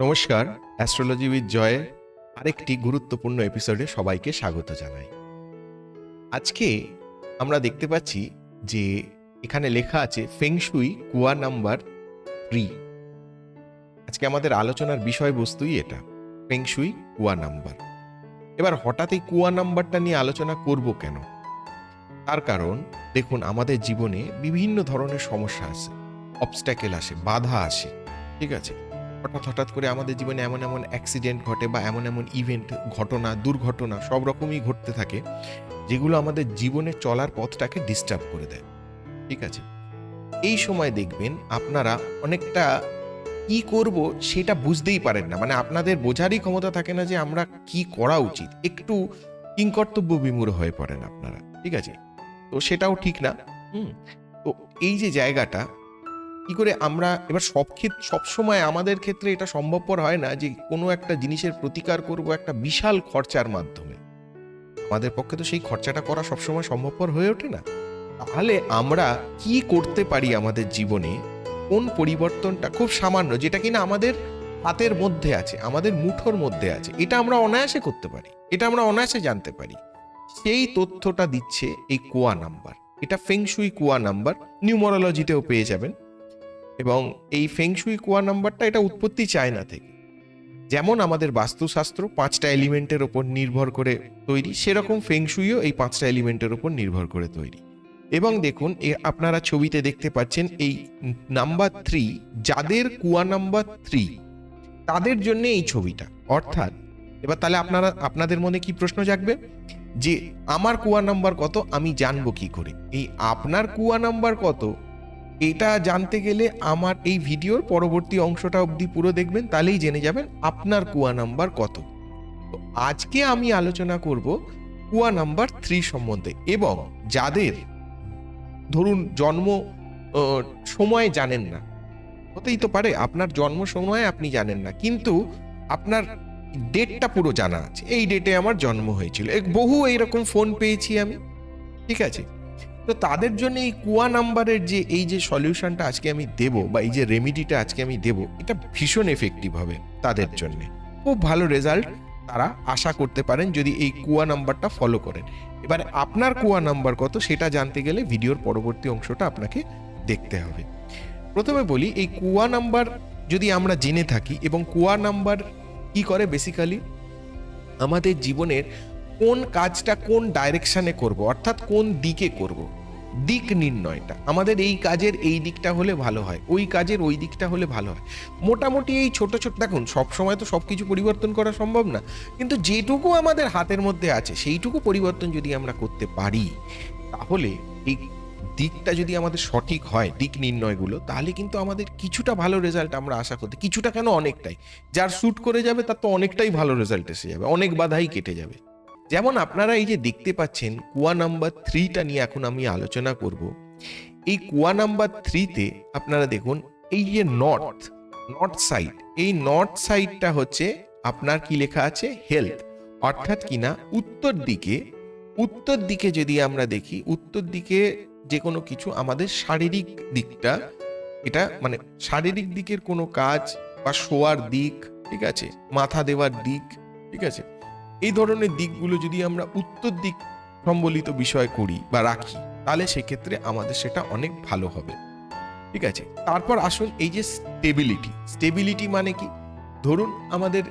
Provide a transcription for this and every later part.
নমস্কার astrology with জয়ের আরেকটি গুরুত্বপূর্ণ এপিসোডে সবাইকে স্বাগত জানাই। আজকে আমরা দেখতে পাচ্ছি যে এখানে লেখা আছে ফেংশুই কুয়া নাম্বার থ্রি আজকে আমাদের আলোচনার বিষয়বস্তুই এটা ফেংশুই কুয়া নাম্বার এবার হঠাৎ এই কুয়া নাম্বারটা নিয়ে আলোচনা করব কেন? তার কারণ, দেখুন, আমাদের জীবনে বিভিন্ন ধরনের সমস্যা আছে অবস্ট্যাকেল আসে, বাধা আসে, ঠিক আছে? হঠাৎ হঠাৎ করে আমাদের জীবনে এমন এমন অ্যাক্সিডেন্ট ঘটে বা এমন এমন ইভেন্ট ঘটনা, দুর্ঘটনা, সব রকমই ঘটতে থাকে, যেগুলো আমাদের জীবনে চলার পথটাকে ডিস্টার্ব করে দেয়। ঠিক আছে? এই সময় দেখবেন আপনারা অনেকটা কি করব সেটা বুঝতেই পারেন না। মানে আপনাদের বোঝারই ক্ষমতা থাকে না যে আমরা কি করা উচিত। একটু কিংকর্তব্য বিমূঢ় হয়ে পড়েন আপনারা। ঠিক আছে? তো সেটাও ঠিক না। হুম? তো এই যে জায়গাটা কি করে আমরা, এবার সব ক্ষেত্রে সবসময় আমাদের ক্ষেত্রে এটা সম্ভবপর হয় না যে কোনো একটা জিনিসের প্রতিকার করব একটা বিশাল খরচার মাধ্যমে। আমাদের পক্ষে তো সেই খরচাটা করা সবসময় সম্ভবপর হয়ে ওঠে না। তাহলে আমরা কি করতে পারি আমাদের জীবনে? কোন পরিবর্তনটা খুব সামান্য, যেটা কিনা আমাদের হাতের মধ্যে আছে, আমাদের মুঠোর মধ্যে আছে, এটা আমরা অনায়াসে করতে পারি, এটা আমরা অনায়াসে জানতে পারি। সেই তথ্যটা দিচ্ছে এই কুয়া নাম্বার। এটা ফেংশুই কুয়া নাম্বার, নিউমোরোলজিতেও পেয়ে যাবেন। এবং এই ফেংশুই কুয়া নাম্বারটা এটা উৎপত্তি চায়না থেকে। যেমন আমাদের বাস্তুশাস্ত্র পাঁচটা এলিমেন্টের ওপর নির্ভর করে তৈরি, সেরকম ফেংশুইও এই পাঁচটা এলিমেন্টের ওপর নির্ভর করে তৈরি। এবং দেখুন, এ আপনারা ছবিতে দেখতে পাচ্ছেন এই নাম্বার থ্রি, যাদের কুয়া নাম্বার থ্রি, তাদের জন্য এই ছবিটা। অর্থাৎ, এবার তাহলে আপনারা, আপনাদের মনে কি প্রশ্ন জাগবে? যে আমার কুয়া নাম্বার কত, আমি জানব কি করে? এই আপনার কুয়া নাম্বার কত এটা জানতে গেলে আমার এই ভিডিওর পরবর্তী অংশটা অবধি পুরো দেখবেন, তাহলেই জেনে যাবেন আপনার কুয়া নাম্বার কত। তো আজকে আমি আলোচনা করব কুয়া নাম্বার থ্রি সম্বন্ধে এবং যাদের ধরুন জন্ম সময় জানেন না, হতেই তো পারে আপনার জন্ম সময় আপনি জানেন না, কিন্তু আপনার ডেটটা পুরো জানা আছে, এই ডেটে আমার জন্ম হয়েছিল। বহু এইরকম ফোন পেয়েছি আমি, ঠিক আছে? তো তাদের জন্য এই কুয়া নাম্বারের যে, এই যে সলিউশনটা আজকে আমি দেব বা এই যে রেমিডিটা আজকে আমি দেব, এটা ভীষণ এফেক্টিভ হবে তাদের জন্য। খুব ভালো রেজাল্ট তারা আশা করতে পারেন যদি এই কুয়া নাম্বারটা ফলো করেন। এবারে আপনার কুয়া নাম্বার কত সেটা জানতে গেলে ভিডিওর পরবর্তী অংশটা আপনাকে দেখতে হবে। প্রথমে বলি, এই কুয়া নাম্বার যদি আমরা জেনে থাকি এবং কুয়া নাম্বার কি করে বেসিক্যালি আমাদের জীবনের কোন কাজটা কোন ডাইরেকশানে করব, অর্থাৎ কোন দিকে করব? দিক নির্ণয়টা। আমাদের এই কাজের এই দিকটা হলে ভালো হয়, ওই কাজের ওই দিকটা হলে ভালো হয়। মোটামুটি এই ছোট ছোট, দেখুন সব সময় তো সব কিছু পরিবর্তন করা সম্ভব না, কিন্তু যেটুকু আমাদের হাতের মধ্যে আছে, সেইটুকু পরিবর্তন যদি আমরা করতে পারি, তাহলে এই দিকটা যদি আমাদের সঠিক হয়, দিক নির্ণয়গুলো, তাহলে কিন্তু আমাদের কিছুটা ভালো রেজাল্ট আমরা আশা করতে, কিছুটা কেন অনেকটাই? যার শ্যুট করে যাবে, তার তো অনেকটাই ভালো রেজাল্ট এসে যাবে, অনেক বাধাই কেটে যাবে। যেমন আপনারা এই যে দেখতে পাচ্ছেন কুয়া নাম্বার থ্রিটা নিয়ে এখন আমি আলোচনা করব। এই কুয়া নাম্বার থ্রিতে আপনারা দেখুন, এই যে নর্থ নর্থ সাইড এই নর্থ সাইডটা হচ্ছে আপনার কি লেখা আছে? হেলথ অর্থাৎ কিনা উত্তর দিকে উত্তর দিকে যদি আমরা দেখি, উত্তর দিকে যে কোনো কিছু আমাদের শারীরিক দিকটা, এটা মানে শারীরিক দিকের কোনো কাজ বা শোয়ার দিক, ঠিক আছে? মাথা দেওয়ার দিক, ঠিক আছে? এই ধরনের দিকগুলো যদি আমরা উত্তর দিক সম্বলিত বিষয় করি বা রাখি, তাহলে সেক্ষেত্রে আমাদের সেটা অনেক ভালো হবে। ঠিক আছে? তারপর আসুন এই যে স্টেবিলিটি স্টেবিলিটি মানে কি? ধরুন আমাদের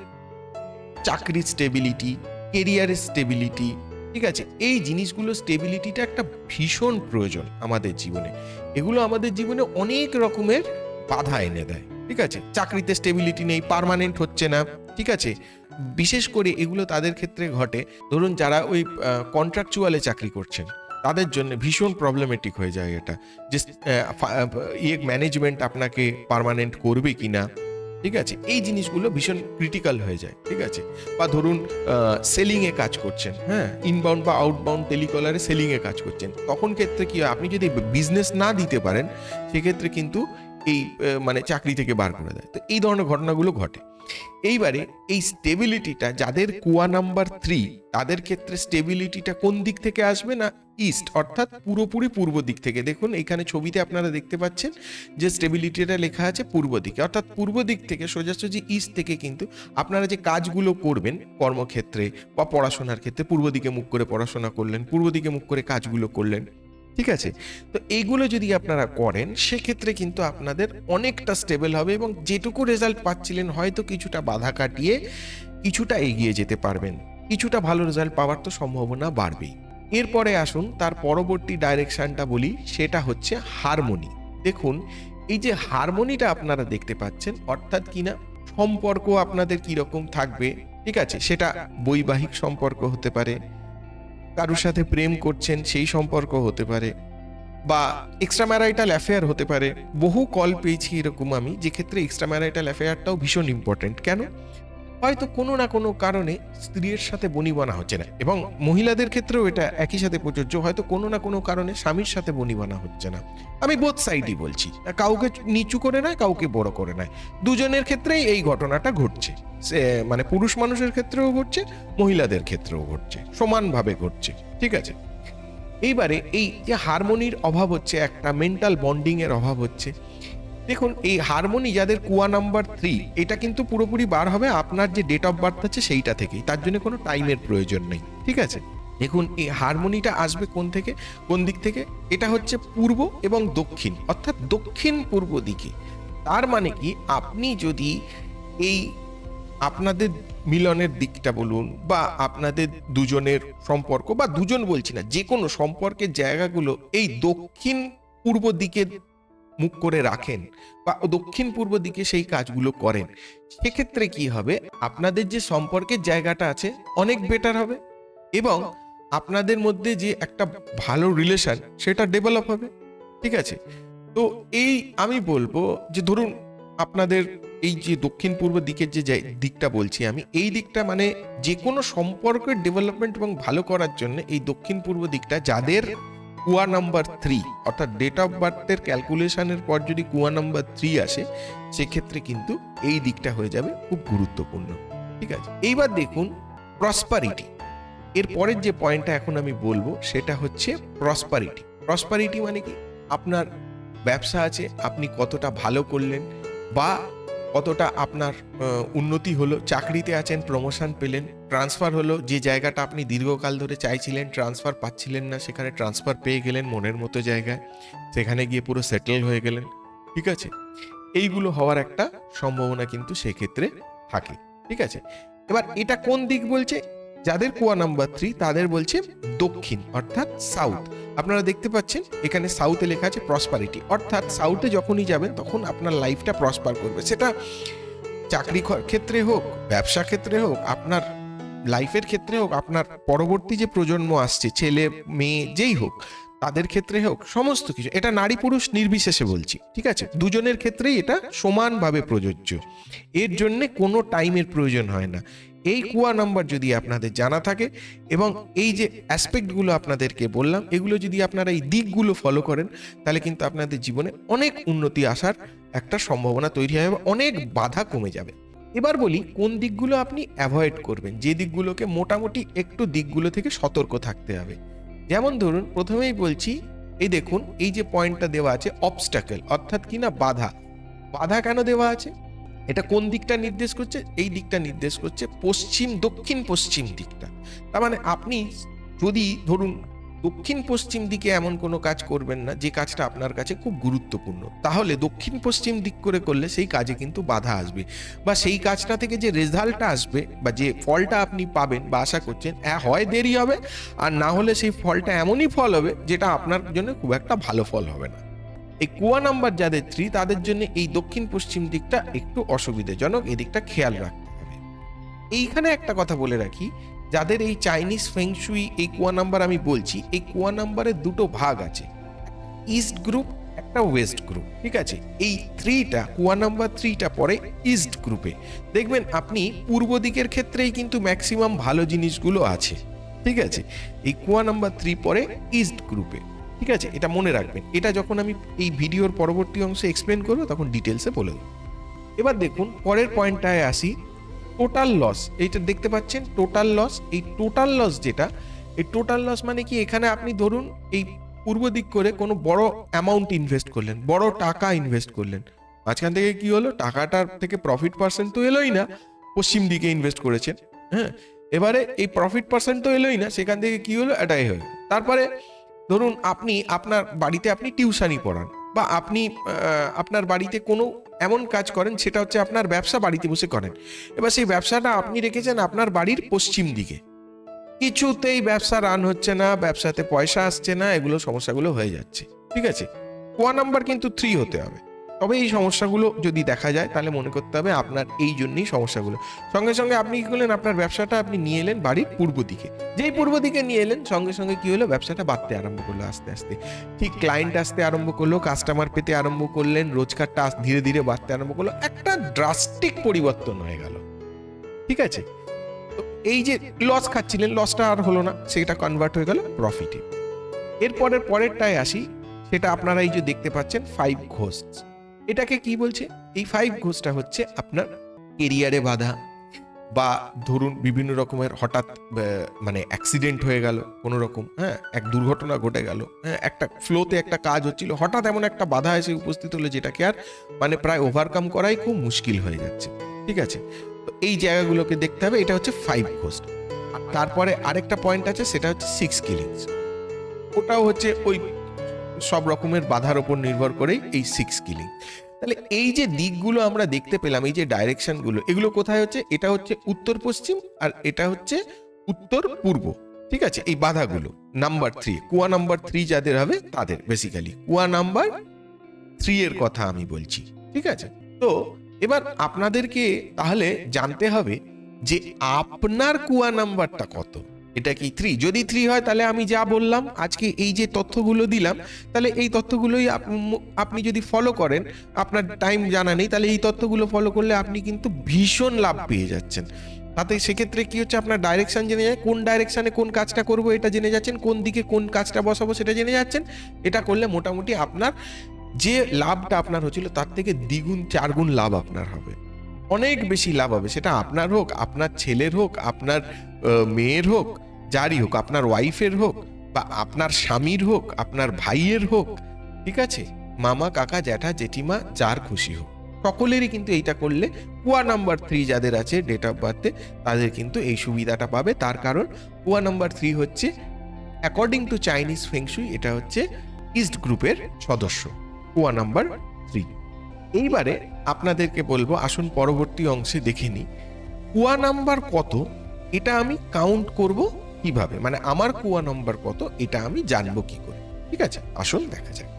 চাকরির স্টেবিলিটি কেরিয়ারের স্টেবিলিটি ঠিক আছে? এই জিনিসগুলো স্টেবিলিটিটা একটা ভীষণ প্রয়োজন আমাদের জীবনে। এগুলো আমাদের জীবনে অনেক রকমের বাধা এনে দেয়। ঠিক আছে? চাকরিতে স্টেবিলিটি নেই পার্মানেন্ট হচ্ছে না। ঠিক আছে? বিশেষ করে এগুলো তাদের ক্ষেত্রে ঘটে। ধরুন যারা ওই কন্ট্রাকচুয়ালে চাকরি করছেন, তাদের জন্য ভীষণ প্রবলেমেটিক হয়ে যায় এটা। যে ইয়ে ম্যানেজমেন্ট আপনাকে পার্মানেন্ট করবে কি না ঠিক আছে? এই জিনিসগুলো ভীষণ ক্রিটিক্যাল হয়ে যায়, ঠিক আছে? বা ধরুন সেলিংয়ে কাজ করছেন হ্যাঁ? ইনবাউন্ড বা আউটবাউন্ড টেলিকলারে সেলিংয়ে কাজ করছেন। তখন ক্ষেত্রে কি হয়, আপনি যদি বিজনেস না দিতে পারেন, সেক্ষেত্রে কিন্তু এই মানে চাকরি থেকে বার করে দেয়। তো এই ধরনের ঘটনাগুলো ঘটে। এইবারে এই স্টেবিলিটিটা যাদের কুয়া নাম্বার থ্রি তাদের ক্ষেত্রে স্টেবিলিটিটা কোন দিক থেকে আসবে না ইস্ট অর্থাৎ পুরোপুরি পূর্ব দিক থেকে? দেখুন এখানে ছবিতে আপনারা দেখতে পাচ্ছেন যে স্টেবিলিটিটা লেখা আছে পূর্ব দিকে। অর্থাৎ পূর্ব দিক থেকে, সোজাসুজি ইস্ট থেকে কিন্তু আপনারা যে কাজগুলো করবেন কর্মক্ষেত্রে বা পড়াশোনার ক্ষেত্রে, পূর্ব দিকে মুখ করে পড়াশোনা করলেন, পূর্ব দিকে মুখ করে কাজগুলো করলেন ঠিক আছে? তো এইগুলো যদি আপনারা করেন, সেক্ষেত্রে কিন্তু আপনাদের অনেকটা স্টেবল হবে এবং যেটুকু রেজাল্ট পাচ্ছিলেন হয়তো কিছুটা বাধা কাটিয়ে কিছুটা এগিয়ে যেতে পারবেন। কিছুটা ভালো রেজাল্ট পাওয়ার তো সম্ভাবনা বাড়বেই। এরপরে আসুন, তার পরবর্তী ডাইরেকশনটা বলি, সেটা হচ্ছে হারমোনি দেখুন, এই যে হারমোনিটা আপনারা দেখতে পাচ্ছেন, অর্থাৎ কিনা সম্পর্ক আপনাদের কীরকম থাকবে, ঠিক আছে? সেটা বৈবাহিক সম্পর্ক হতে পারে কারোর সাথে প্রেম করছেন সেই সম্পর্ক হতে পারে বা এক্সট্রা ম্যারাইটাল অ্যাফেয়ার হতে পারে। বহু কল পেয়েছি এরকম আমি, যে ক্ষেত্রে এক্সট্রা ম্যারাইটাল অ্যাফেয়ারটাও ভীষণ ইম্পর্টেন্ট কেন? হয়তো কোনো না কোনো কারণে স্ত্রীর সাথে বনিবানা হচ্ছে না এবং মহিলাদের ক্ষেত্রেও এটা একই সাথে প্রযোজ্য হয়তো কোনো না কোনো কারণে স্বামীর সাথে বনিবানা হচ্ছে না। আমি বোথ সাইডই বলছি কাউকে নিচু করে নেয় কাউকে বড় করে নেয়। দুজনের ক্ষেত্রেই এই ঘটনাটা ঘটছে। মানে পুরুষ মানুষের ক্ষেত্রেও ঘটছে মহিলাদের ক্ষেত্রেও ঘটছে সমানভাবে ঘটছে ঠিক আছে? এইবারে এই যে হারমোনির অভাব হচ্ছে একটা মেন্টাল বন্ডিংয়ের অভাব হচ্ছে দেখুন, এই হারমোনি যাদের কুয়া নাম্বার থ্রি এটা কিন্তু পুরোপুরি বার হবে আপনার যে ডেট অফ বার্থ আছে সেইটা থেকেই। তার জন্য কোনো টাইমের প্রয়োজন নেই, ঠিক আছে? দেখুন, এই হারমোনিটা আসবে কোন থেকে? কোন দিক থেকে? এটা হচ্ছে পূর্ব এবং দক্ষিণ, অর্থাৎ দক্ষিণ পূর্ব দিকে। তার মানে কি? আপনি যদি এই আপনাদের মিলনের দিকটা বলুন বা আপনাদের দুজনের সম্পর্ক, বা দুজন বলছি না যে কোনো সম্পর্কের জায়গাগুলো এই দক্ষিণ পূর্ব দিকে মুখ করে রাখেন বা দক্ষিণ পূর্ব দিকে সেই কাজগুলো করেন, সেক্ষেত্রে কি হবে? আপনাদের যে সম্পর্কের জায়গাটা আছে, অনেক বেটার হবে এবং আপনাদের মধ্যে যে একটা ভালো রিলেশন সেটা ডেভেলপ হবে, ঠিক আছে? তো এই আমি বলব যে ধরুন আপনাদের এই যে দক্ষিণ পূর্ব দিকের যে দিকটা বলছি আমি, এই দিকটা মানে যে কোনো সম্পর্কের ডেভেলপমেন্ট এবং ভালো করার জন্য এই দক্ষিণ পূর্ব দিকটা যাদের কুয়া নাম্বার থ্রি অর্থাৎ ডেট অফ বার্থের ক্যালকুলেশনের পর যদি কুয়া নাম্বার থ্রি আসে, সেক্ষেত্রে কিন্তু এই দিকটা হয়ে যাবে খুব গুরুত্বপূর্ণ। ঠিক আছে? এইবার দেখুন প্রসপারিটি এর পরের যে পয়েন্টটা এখন আমি বলব, সেটা হচ্ছে প্রসপারিটি প্রসপারিটি মানে কি? আপনার ব্যবসা আছে, আপনি কতটা ভালো করলেন, বা কতটা আপনার উন্নতি হলো, চাকরিতে আছেন প্রমোশন পেলেন ট্রান্সফার হলো, যে জায়গাটা আপনি দীর্ঘকাল ধরে চাইছিলেন ট্রান্সফার পাচ্ছিলেন না, সেখানে ট্রান্সফার পেয়ে গেলেন, মনের মতো জায়গায়, সেখানে গিয়ে পুরো সেটেল হয়ে গেলেন, ঠিক আছে? এইগুলো হওয়ার একটা সম্ভাবনা কিন্তু সেক্ষেত্রে থাকে, ঠিক আছে? এবার এটা কোন দিক বলছে? যাদের কুয়া নাম্বার থ্রি তাদের বলছে দক্ষিণ, অর্থাৎ সাউথ আপনারা দেখতে পাচ্ছেন, এখানে সাউথে লেখা আছে প্রসপারিটি অর্থাৎ সাউথে যখনই যাবেন, তখন আপনার লাইফটা প্রসপার করবে। সেটা চাকরি ক্ষেত্রে হোক, ব্যবসা ক্ষেত্রে হোক, আপনার লাইফের ক্ষেত্রে হোক, আপনার পরবর্তী যে প্রজন্ম আসছে, ছেলে, মেয়ে, যেই হোক, তাদের ক্ষেত্রে হোক, সমস্ত কিছু। এটা নারী পুরুষ নির্বিশেষে বলছি, ঠিক আছে? দুজনের ক্ষেত্রেই এটা সমানভাবে প্রযোজ্য। এর জন্যে কোনো টাইমের প্রয়োজন হয় না। এই কুয়া নাম্বার যদি আপনাদের জানা থাকে এবং এই যে অ্যাসপেক্টগুলো আপনাদেরকে বললাম, এগুলো যদি আপনারা এই দিকগুলো ফলো করেন, তাহলে কিন্তু আপনাদের জীবনে অনেক উন্নতি আসার একটা সম্ভাবনা তৈরি হয় এবং অনেক বাধা কমে যাবে। এবার বলি, কোন দিকগুলো আপনি অ্যাভয়েড করবেন? যে দিকগুলোকে মোটামুটি একটু দিকগুলো থেকে সতর্ক থাকতে হবে। যেমন ধরুন, প্রথমেই বলছি, এই দেখুন, এই যে পয়েন্টটা দেওয়া আছে অবস্টাকেল অর্থাৎ কিনা বাধা। বাধা কেন দেওয়া আছে? এটা কোন দিকটা নির্দেশ করছে? এই দিকটা নির্দেশ করছে পশ্চিম দক্ষিণ পশ্চিম দিকটা। তার মানে আপনি যদি ধরুন দক্ষিণ পশ্চিম দিকে এমন কোনো কাজ করবেন না, যে কাজটা আপনার কাছে খুব গুরুত্বপূর্ণ, তাহলে দক্ষিণ পশ্চিম দিক করে করলে সেই কাজে কিন্তু বাধা আসবে। বা সেই কাজটা থেকে যে রেজাল্টটা আসবে বা যে ফলটা আপনি পাবেন বা আশা করছেন হ্যাঁ দেরি হবে, আর না হলে সেই ফলটা এমনই ফল হবে, যেটা আপনার জন্য খুব একটা ভালো ফল হবে না। এই কুয়া নাম্বার যাদের থ্রি তাদের জন্য এই দক্ষিণ পশ্চিম দিকটা একটু অসুবিধাজনক, এই দিকটা খেয়াল রাখতে হবে। এইখানে একটা কথা বলে রাখি, যাদের এই চাইনিজ ফেংশুই এই কুয়া নাম্বার আমি বলছি, এই কুয়া নাম্বারের দুটো ভাগ আছে। ইস্ট গ্রুপ একটা ওয়েস্ট গ্রুপ ঠিক আছে? এই থ্রিটা কুয়া নাম্বার থ্রিটা পরে ইস্ট গ্রুপে দেখবেন আপনি পূর্ব দিকের ক্ষেত্রেই কিন্তু ম্যাক্সিমাম ভালো জিনিসগুলো আছে, ঠিক আছে? এই কুয়া নাম্বার থ্রি পরে ইস্ট গ্রুপে ঠিক আছে? এটা মনে রাখবেন। এটা যখন আমি এই ভিডিওর পরবর্তী অংশে এক্সপ্লেন করব, তখন ডিটেলসে বলে দেবো। এবার দেখুন, পরের পয়েন্টটায় আসি। টোটাল লস এইটা দেখতে পাচ্ছেন? টোটাল লস এই টোটাল লস যেটা, এই টোটাল লস মানে কি? এখানে আপনি ধরুন, এই পূর্ব দিক করে কোনো বড় অ্যামাউন্ট ইনভেস্ট করলেন, বড় টাকা ইনভেস্ট করলেন। মাঝখান থেকে কি হলো? টাকাটার থেকে প্রফিট পার্সেন্ট তো এলোই না, পশ্চিম দিকে ইনভেস্ট করেছেন হ্যাঁ? এবারে এই প্রফিট পার্সেন্ট তো এলোই না, সেখান থেকে কি হলো? এটাই হলো তারপরে ধরুন আপনি, আপনার বাড়িতে আপনি টিউশানি পড়ান বা আপনি আপনার বাড়িতে কোনো এমন কাজ করেন সেটা হচ্ছে আপনার ব্যবসা বাড়িতে বসে করেন। এবার সেই ব্যবসাটা আপনি রেখেছেন আপনার বাড়ির পশ্চিম দিকে। কিছুতেই ব্যবসা রান হচ্ছে না, ব্যবসাতে পয়সা আসছে না, এগুলো সমস্যাগুলো হয়ে যাচ্ছে। ঠিক আছে? কোয়া নাম্বার কিন্তু থ্রি হতে হবে। তবে এই সমস্যাগুলো যদি দেখা যায়, তাহলে মনে করতে হবে আপনার এই জন্যই সমস্যাগুলো। সঙ্গে সঙ্গে আপনি কি করলেন, আপনার ব্যবসাটা আপনি নিয়ে এলেন বাড়ির পূর্ব দিকে। যেই পূর্ব দিকে নিয়ে এলেন, সঙ্গে সঙ্গে কি হলো, ব্যবসাটা বাড়তে আরম্ভ করল আস্তে আস্তে। ঠিক ক্লায়েন্ট আসতে আরম্ভ করল কাস্টমার পেতে আরম্ভ করলেন, রোজগারটা ধীরে ধীরে বাড়তে আরম্ভ করল। একটা ড্রাস্টিক পরিবর্তন হয়ে গেল। ঠিক আছে? তো এই যে লস খাচ্ছিলেন লসটা আর হলো না, সেটা কনভার্ট হয়ে গেল প্রফিটে এরপরের পরেরটায় আসি, সেটা আপনারা এই যে দেখতে পাচ্ছেন ফাইভ ঘোস্ট এটাকে কি বলছে? এই ফাইভ ঘোস্টটা হচ্ছে আপনার কেরিয়ারে বাধা বা ধরুন বিভিন্ন রকমের হঠাৎ মানে অ্যাক্সিডেন্ট হয়ে গেল কোনো রকম হ্যাঁ এক দুর্ঘটনা ঘটে গেল হ্যাঁ একটা ফ্লোতে একটা কাজ হচ্ছিল হঠাৎ এমন একটা বাধা এসে উপস্থিত হলো যেটাকে আর মানে প্রায় ওভারকাম করাই খুব মুশকিল হয়ে যাচ্ছে ঠিক আছে? তো এই জায়গাগুলোকে দেখতে হবে এটা হচ্ছে ফাইভ ঘোস্ট তারপরে আরেকটা পয়েন্ট আছে সেটা হচ্ছে সিক্স কিলিংস ওটাও হচ্ছে ওই সব রকমের বাধার ওপর নির্ভর করেই এই সিক্স কিলিং তাহলে এই যে দিকগুলো আমরা দেখতে পেলাম, এই যে ডাইরেকশনগুলো এগুলো কোথায় হচ্ছে? এটা হচ্ছে উত্তর পশ্চিম আর এটা হচ্ছে উত্তর পূর্ব। ঠিক আছে? এই বাধাগুলো number three kua number three যাদের হবে তাদের বেসিক্যালি কুয়া নাম্বার থ্রি এর কথা আমি বলছি। ঠিক আছে? তো এবার আপনাদেরকে তাহলে জানতে হবে যে আপনার কুয়া নাম্বারটা কত? এটা কি থ্রি যদি থ্রি হয়, তাহলে আমি যা বললাম, আজকে এই যে তথ্যগুলো দিলাম, তাহলে এই তথ্যগুলোই আপনি যদি ফলো করেন, আপনার টাইম জানা নেই, তাহলে এই তথ্যগুলো ফলো করলে আপনি কিন্তু ভীষণ লাভ পেয়ে যাচ্ছেন। তাতে সেক্ষেত্রে কি হচ্ছে, আপনার ডাইরেকশন জেনে যায়, কোন ডাইরেকশানে কোন কাজটা করব এটা জেনে যাচ্ছেন, কোন দিকে কোন কাজটা বসাবো সেটা জেনে যাচ্ছেন, এটা করলে মোটামুটি আপনার যে লাভটা আপনার হচ্ছিল, তার থেকে দ্বিগুণ, চারগুণ লাভ আপনার হবে। অনেক বেশি লাভ হবে, সেটা আপনার হোক, আপনার ছেলের হোক, আপনার মেয়ের হোক যারই হোক, আপনার ওয়াইফের হোক বা আপনার স্বামীর হোক, আপনার ভাইয়ের হোক, ঠিক আছে? মামা, কাকা, জ্যাঠা, জেঠিমা, যার খুশি হোক। সকলেরই কিন্তু এইটা করলে কুয়া নাম্বার থ্রি যাদের আছে ডেট অফ বার্থে তাদের কিন্তু এই সুবিধাটা পাবে। তার কারণ কুয়া নাম্বার থ্রি হচ্ছে according to Chinese feng shui এটা হচ্ছে ইস্ট গ্রুপের সদস্য, কুয়া নাম্বার থ্রি এইবারে আপনাদেরকে বলব, আসুন পরবর্তী অংশে দেখে নিই। কুয়া নাম্বার কত? এটা আমি কাউন্ট করব কীভাবে? মানে আমার কুয়া নম্বর কত? এটা আমি জানব কি করে? ঠিক আছে? আসুন দেখা যাক।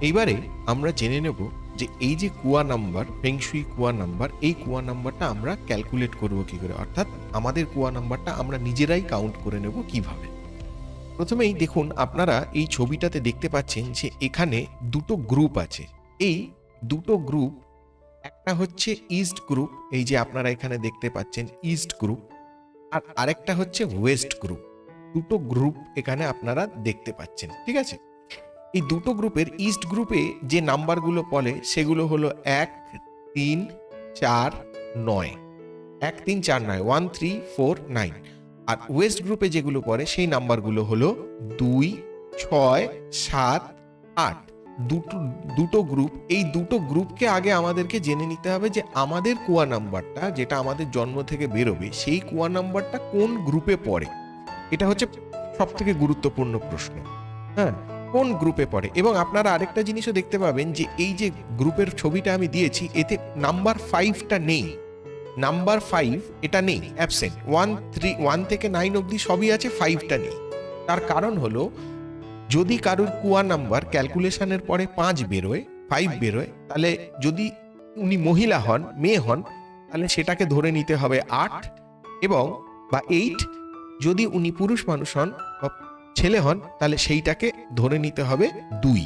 এইবারে আমরা জেনে নেব যে এই যে কুয়া নাম্বার ফেংশুই কুয়া নাম্বার, এই কুয়া নাম্বারটা আমরা ক্যালকুলেট করব কি করে? অর্থাৎ আমাদের কুয়া নাম্বারটা আমরা নিজেরাই কাউন্ট করে নেব কীভাবে? প্রথমেই দেখুন, আপনারা এই ছবিটাতে দেখতে পাচ্ছেন যে এখানে দুটো গ্রুপ আছে। এই দুটো গ্রুপ একটা হচ্ছে ইস্ট গ্রুপ এই যে আপনারা এখানে দেখতে পাচ্ছেন ইস্ট গ্রুপ আর আরেকটা হচ্ছে ওয়েস্ট গ্রুপ দুটো গ্রুপ এখানে আপনারা দেখতে পাচ্ছেন, ঠিক আছে? এই দুটো গ্রুপের ইস্ট গ্রুপে যে নাম্বারগুলো পড়ে সেগুলো হলো এক, তিন, চার, নয়। এক, তিন, চার, নয় ওয়ান থ্রি ফোর নাইন আর ওয়েস্ট গ্রুপে যেগুলো পড়ে, সেই নাম্বারগুলো হলো দুই, ছয়, সাত, আট। দুটো দুটো গ্রুপ এই দুটো গ্রুপকে আগে আমাদেরকে জেনে নিতে হবে যে আমাদের কুয়া নাম্বারটা যেটা আমাদের জন্ম থেকে বেরোবে, সেই কুয়া নাম্বারটা কোন গ্রুপে পড়ে? এটা হচ্ছে সব থেকে গুরুত্বপূর্ণ প্রশ্ন। হ্যাঁ কোন গ্রুপে পড়ে? এবং আপনারা আরেকটা জিনিসও দেখতে পাবেন যে এই যে গ্রুপের ছবিটা আমি দিয়েছি, এতে নাম্বার ফাইভটা নেই। নাম্বার ফাইভ এটা নেই অ্যাবসেন্ট ওয়ান থ্রি ওয়ান থেকে নাইন অবধি সবই আছে ফাইভটা নেই। তার কারণ হলো যদি কারোর কুয়া নাম্বার ক্যালকুলেশনের পরে পাঁচ বেরোয় ফাইভ বেরোয় তাহলে যদি উনি মহিলা হন মেয়ে হন তাহলে সেটাকে ধরে নিতে হবে আট এবং বা এইট যদি উনি পুরুষ মানুষ হন বা ছেলে হন তাহলে সেইটাকে ধরে নিতে হবে দুই।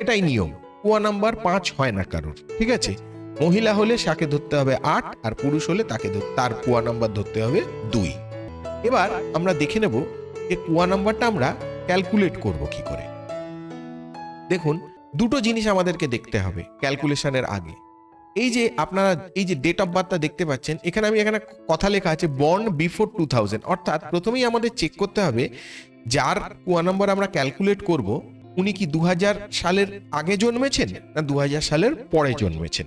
এটাই নিয়ম। কুয়া নাম্বার পাঁচ হয় না কারোর ঠিক আছে? মহিলা হলে সাকে ধরতে হবে আট আর পুরুষ হলে তাকে তার কুয়া নাম্বার ধরতে হবে দুই। এবার আমরা দেখে নেব যে কুয়া নাম্বারটা আমরা ক্যালকুলেট করব কি করে? দেখুন, দুটো জিনিস আমাদেরকে দেখতে হবে ক্যালকুলেশনের আগে। এই যে আপনারা, এই যে ডেট অফ বার্থটা দেখতে পাচ্ছেন, এখানে আমি এখানে কথা লেখা আছে বর্ন বিফোর টু থাউজেন্ড অর্থাৎ প্রথমেই আমাদের চেক করতে হবে, যার কুয়া নম্বর আমরা ক্যালকুলেট করব, উনি কি দু হাজার সালের আগে জন্মেছেন, না দু হাজার সালের পরে জন্মেছেন?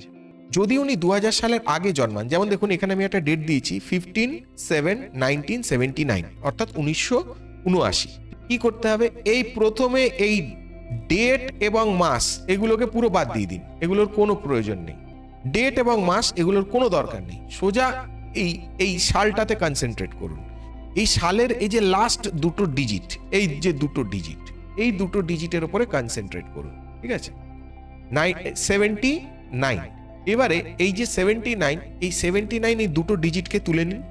যদি উনি দু হাজার সালের আগে জন্মান, যেমন দেখুন, এখানে আমি একটা ডেট দিয়েছি fifteen seven nineteen seventy nine অর্থাৎ উনিশশো উনআশি। কি করতে হবে? এই প্রথমে এই ডেট এবং মাস এগুলোকে পুরো বাদ দিয়ে দিন। এগুলোর কোনো প্রয়োজন নেই। ডেট এবং মাস এগুলোর কোনো দরকার নেই। সোজা এই এই সালটাতে কনসেন্ট্রেট করুন। এই সালের এই যে লাস্ট দুটো ডিজিট এই যে দুটো ডিজিট এই দুটো ডিজিটের উপরে কনসেন্ট্রেট করুন। ঠিক আছে? নাইন সেভেন্টি নাইন এবারে এই যে সেভেন্টি নাইন এই সেভেন্টি নাইন এই দুটো ডিজিটকে তুলে নিন।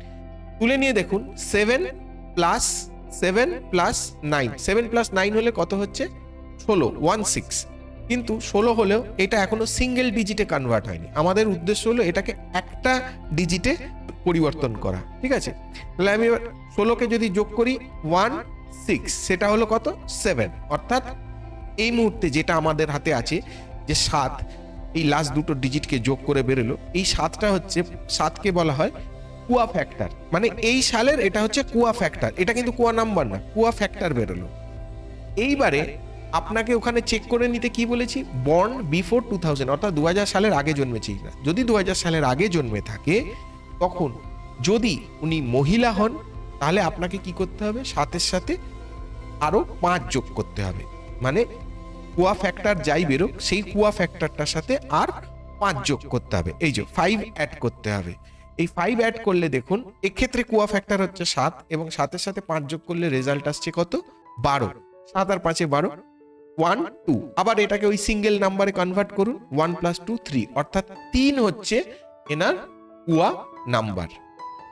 তুলে নিয়ে দেখুন seven plus seven plus nine. Seven plus nine হলে কত হচ্ছে? ষোলো, ওয়ান সিক্স। কিন্তু ষোলো হলেও এটা এখনও সিঙ্গেল ডিজিটে কনভার্ট হয়নি। আমাদের উদ্দেশ্য হলো এটাকে একটা ডিজিটে পরিবর্তন করা, ঠিক আছে? তাহলে আমি এবার ষোলোকে যদি যোগ করি, ওয়ান সিক্স, সেটা হলো কত? সেভেন। অর্থাৎ এই মুহূর্তে যেটা আমাদের হাতে আছে, যে সাত, এই লাস্ট দুটো ডিজিটকে যোগ করে বেরোলো, এই সাতটা হচ্ছে, সাতকে বলা হয় কুয়া ফ্যাক্টর মানে এই সালের এটা হচ্ছে কুয়া ফ্যাক্টর এটা কিন্তু কুয়া নাম্বার না, কুয়া ফ্যাক্টর বেরোলো। এইবারে আপনাকে ওখানে চেক করে নিতে কি বলেছি? বর্ন বিফোর টু থাউজেন্ড অর্থাৎ দু হাজার সালের আগে জন্মেছি না যদি দু হাজার সালের আগে জন্মে থাকে, তখন যদি উনি মহিলা হন, তাহলে আপনাকে কি করতে হবে? সাথে সাথে আরও পাঁচ যোগ করতে হবে। মানে কুয়া ফ্যাক্টর যাই বেরোক, সেই কুয়া ফ্যাক্টরটার সাথে আর পাঁচ যোগ করতে হবে। এই যে ফাইভ অ্যাড করতে হবে। এই ফাইভ অ্যাড করলে দেখুন, এক্ষেত্রে কুয়া ফ্যাক্টর হচ্ছে সাত এবং সাথের সাথে পাঁচ যোগ করলে রেজাল্ট আসছে কত? বারো। সাত আর পাঁচে বারো ওয়ান টু আবার এটাকে ওই সিঙ্গেল নাম্বারে কনভার্ট করুন ওয়ান প্লাস টু থ্রি অর্থাৎ তিন হচ্ছে এনার কুয়া নাম্বার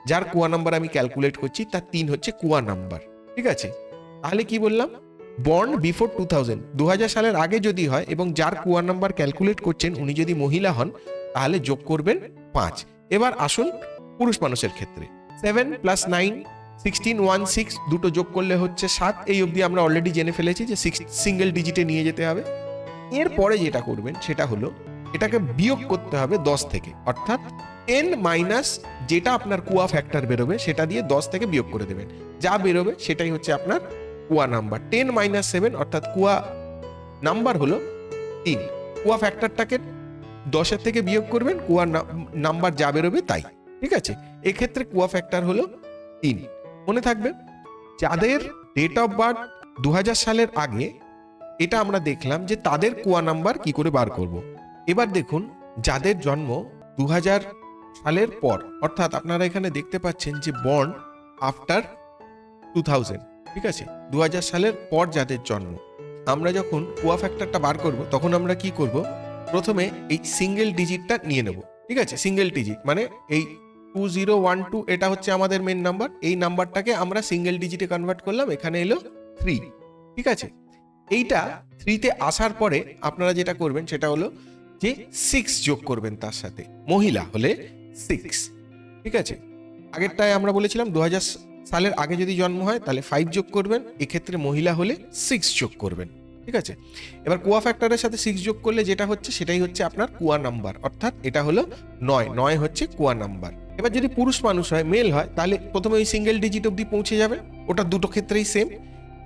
যার কুয়া নাম্বার আমি ক্যালকুলেট করছি, তার তিন হচ্ছে কুয়া নাম্বার ঠিক আছে? তাহলে কি বললাম? বর্ন বিফোর টু থাউজেন্ড দু হাজার সালের আগে যদি হয় এবং যার কুয়া নাম্বার ক্যালকুলেট করছেন, উনি যদি মহিলা হন, তাহলে যোগ করবেন পাঁচ। এবার আসুন পুরুষ মানুষের ক্ষেত্রে। Seven plus nine sixteen one six দুটো যোগ করলে হচ্ছে সাত। এই অবধি আমরা অলরেডি জেনে ফেলেছি যে সিক্স সিঙ্গেল ডিজিটে নিয়ে যেতে হবে। এরপরে যেটা করবেন সেটা হলো এটাকে বিয়োগ করতে হবে দশ থেকে। অর্থাৎ টেন মাইনাস যেটা আপনার কুয়া ফ্যাক্টর বেরোবে সেটা দিয়ে দশ থেকে বিয়োগ করে দেবেন। যা বেরোবে সেটাই হচ্ছে আপনার কুয়া নাম্বার টেন মাইনাস সেভেন অর্থাৎ কুয়া নাম্বার হলো তিন। কুয়া ফ্যাক্টরটাকে দশের থেকে বিয়োগ করবেন, কুয়া নাম্বার যা বেরোবে তাই, ঠিক আছে? এক্ষেত্রে কুয়া ফ্যাক্টর হলো তিন। মনে থাকবে, যাদের ডেট অফ বার্থ দু হাজার সালের আগে, এটা আমরা দেখলাম যে তাদের কুয়া নাম্বার কি করে বার করব। এবার দেখুন, যাদের জন্ম দু হাজার সালের পর, অর্থাৎ আপনারা এখানে দেখতে পাচ্ছেন যে বর্ন আফটার টু ঠিক আছে? দু হাজার সালের পর যাদের জন্ম, আমরা যখন কুয়া ফ্যাক্টরটা বার করব, তখন আমরা কি করব? প্রথমে এই সিঙ্গেল ডিজিটটা নিয়ে নেব, ঠিক আছে? সিঙ্গেল ডিজিট মানে এই টু জিরো ওয়ান টু এটা হচ্ছে আমাদের মেন নাম্বার এই নাম্বারটাকে আমরা সিঙ্গেল ডিজিটে কনভার্ট করলাম, এখানে এলো থ্রি ঠিক আছে? এইটা থ্রিতে আসার পরে আপনারা যেটা করবেন সেটা হলো যে সিক্স যোগ করবেন তার সাথে, মহিলা হলে সিক্স ঠিক আছে? আগেরটায় আমরা বলেছিলাম দু হাজার সালের আগে যদি জন্ম হয় তাহলে ফাইভ যোগ করবেন, এক্ষেত্রে মহিলা হলে সিক্স যোগ করবেন। ঠিক আছে? এবার কুয়া ফ্যাক্টরের সাথে সিক্স যোগ করলে যেটা হচ্ছে সেটাই হচ্ছে আপনার কুয়া নাম্বার অর্থাৎ এটা হলো নয় নয় হচ্ছে কুয়া নাম্বার এবার যদি পুরুষ মানুষ হয় মেল হয়, তাহলে প্রথমে ওই সিঙ্গেল ডিজিট অবধি পৌঁছে যাবে, ওটা দুটো ক্ষেত্রেই সেম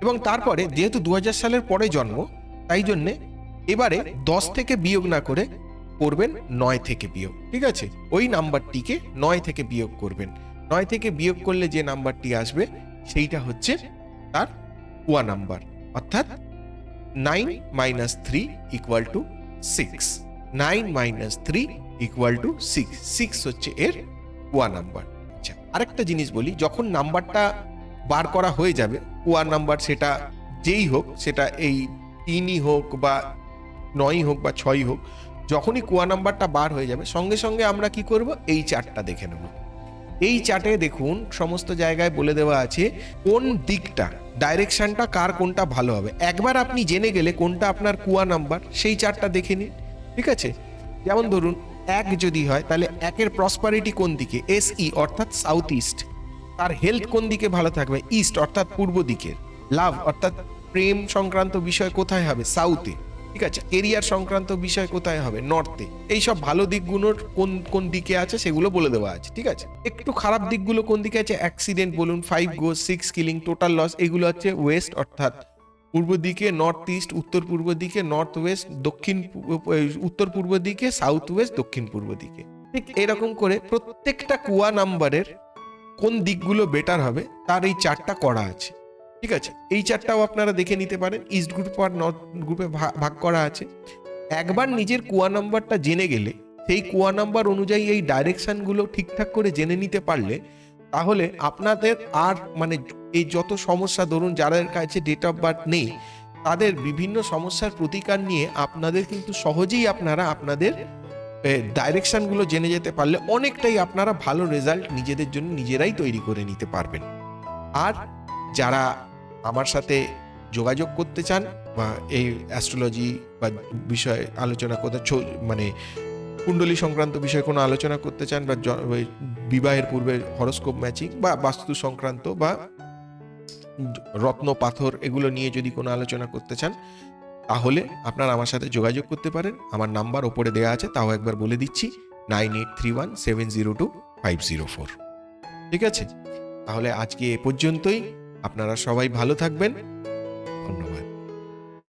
এবং তারপরে যেহেতু দু হাজার সালের পরে জন্ম, তাই জন্যে এবারে দশ থেকে বিয়োগ না করে করবেন নয় থেকে বিয়োগ, ঠিক আছে? ওই নাম্বারটিকে নয় থেকে বিয়োগ করবেন। নয় থেকে বিয়োগ করলে যে নাম্বারটি আসবে, সেইটা হচ্ছে তার কুয়া নাম্বার অর্থাৎ nine minus three equal to six nine minus three equal to six six হচ্ছে এর কুয়া নাম্বার। আচ্ছা আরেকটা জিনিস বলি, যখন নাম্বারটা বার করা হয়ে যাবে কুয়া নাম্বার সেটা যেই হোক, সেটা এই তিনই হোক বা নয়ই হোক বা ছয়ই হোক, যখনই কুয়া নাম্বারটা বার হয়ে যাবে, সঙ্গে সঙ্গে আমরা কি করব? এই চার্টটা দেখে নেব। এই চার্টে দেখুন, সমস্ত জায়গায় বলে দেওয়া আছে কোন দিকটা ডাইরেকশনটা কার কোনটা ভালো হবে। একবার আপনি জেনে গেলে কোনটা আপনার কুয়া নাম্বার সেই চার্টটা দেখে নিন, ঠিক আছে? যেমন ধরুন, এক যদি হয়, তাহলে একের প্রসপারিটি কোন দিকে? এস ই অর্থাৎ সাউথ ইস্ট তার হেলথ কোন দিকে ভালো থাকবে? ইস্ট অর্থাৎ পূর্ব দিকের। লাভ অর্থাৎ প্রেম সংক্রান্ত বিষয় কোথায় হবে? সাউথে ঠিক আছে, কেরিয়ার সংক্রান্ত বিষয় কোথায় হবে? নর্থে এই সব ভালো দিকগুলোর কোন কোন দিকে আছে সেগুলো বলে দেওয়া আছে, ঠিক আছে? একটু খারাপ দিকগুলো কোন দিকে আছে? অ্যাক্সিডেন্ট বলুন five go six killing total loss এগুলো হচ্ছে ওয়েস্ট অর্থাৎ পূর্ব দিকে নর্থ ইস্ট উত্তর পূর্ব দিকে নর্থ ওয়েস্ট দক্ষিণ উত্তর পূর্ব দিকে সাউথ ওয়েস্ট দক্ষিণ পূর্ব দিকে। ঠিক এরকম করে প্রত্যেকটা কুয়া নাম্বারের কোন দিকগুলো বেটার হবে, তার এই চারটা করা আছে। ঠিক আছে, এই চারটাও আপনারা দেখে নিতে পারেন। ইস্ট গ্রুপ আর নর্থ গ্রুপে ভাগ করা আছে। একবার নিজের কুয়া নাম্বারটা জেনে গেলে, সেই কুয়া নাম্বার অনুযায়ী এই ডাইরেকশানগুলো ঠিকঠাক করে জেনে নিতে পারলে, তাহলে আপনাদের আর মানে এই যত সমস্যা, ধরুন যাদের কাছে ডেট অফ বার্থ নেই, তাদের বিভিন্ন সমস্যার প্রতিকার নিয়ে আপনাদের কিন্তু সহজেই আপনারা আপনাদের ডাইরেকশানগুলো জেনে যেতে পারলে অনেকটাই আপনারা ভালো রেজাল্ট নিজেদের জন্য নিজেরাই তৈরি করে নিতে পারবেন। আর যারা আমার সাথে যোগাযোগ করতে চান বা এই অ্যাস্ট্রোলজি বা বিষয়ে আলোচনা করতে মানে কুণ্ডলী সংক্রান্ত বিষয়ে কোনো আলোচনা করতে চান বা বিবাহের পূর্বে হরস্কোপ ম্যাচিং বা বাস্তু সংক্রান্ত বা রত্ন, পাথর এগুলো নিয়ে যদি কোনো আলোচনা করতে চান, তাহলে আপনারা আমার সাথে যোগাযোগ করতে পারেন। আমার নাম্বার ওপরে দেওয়া আছে, তাও একবার বলে দিচ্ছি nine eight three one seven zero two five zero four ঠিক আছে? তাহলে আজকে এ পর্যন্তই। আপনারা সবাই ভালো থাকবেন। ধন্যবাদ।